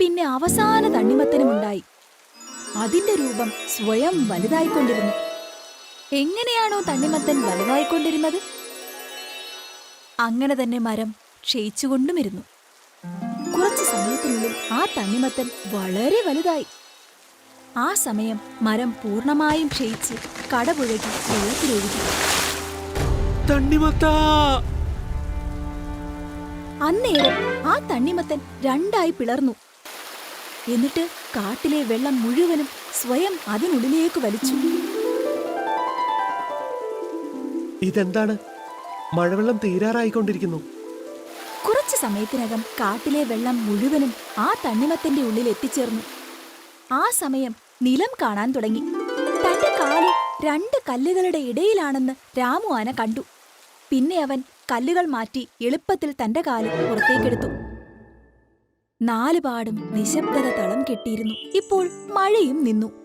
പിന്നെ അവസാന തണ്ണിമത്തനുമുണ്ടായി. അതിന്റെ രൂപം സ്വയം വലുതായിക്കൊണ്ടിരുന്നു. എങ്ങനെയാണോ തണ്ണിമത്തൻ വലുതായിക്കൊണ്ടിരുന്നത്? അങ്ങനെ തന്നെ മരം ക്ഷയിച്ചുകൊണ്ടുമിരുന്നു. കുറച്ചു സമയത്തിനുള്ളിൽ ആ തണ്ണിമത്തൻ വളരെ വലുതായി. ആ സമയം മരം പൂർണമായും ക്ഷയിച്ച് കടപുഴകി വെള്ളത്തിലൊഴുകി. അന്നേരം ആ തണ്ണിമത്തൻ രണ്ടായി പിളർന്നു. എന്നിട്ട് കാട്ടിലെ വെള്ളം മുഴുവനും സ്വയം അതിനുള്ളിലേക്ക് വലിച്ചു. ഇതെന്താണ്? മഴവെള്ളം തീരാറായിക്കൊണ്ടിരിക്കുന്നു. കുറച്ചു സമയത്തിനകം കാട്ടിലെ വെള്ളം മുഴുവനും ആ തണ്ണിമത്തിന്റെ ഉള്ളിൽ എത്തിച്ചേർന്നു. ആ സമയം നിലം കാണാൻ തുടങ്ങി. തന്റെ കാൽ രണ്ട് കല്ലുകളുടെ ഇടയിലാണെന്ന് രാമു ആന കണ്ടു. പിന്നെ അവൻ കല്ലുകൾ മാറ്റി എളുപ്പത്തിൽ തന്റെ കാൽ പുറത്തേക്കെടുത്തു. നാലുപാടും നിശബ്ദത തളം കെട്ടിയിരുന്നു. ഇപ്പോൾ മഴയും നിന്നു.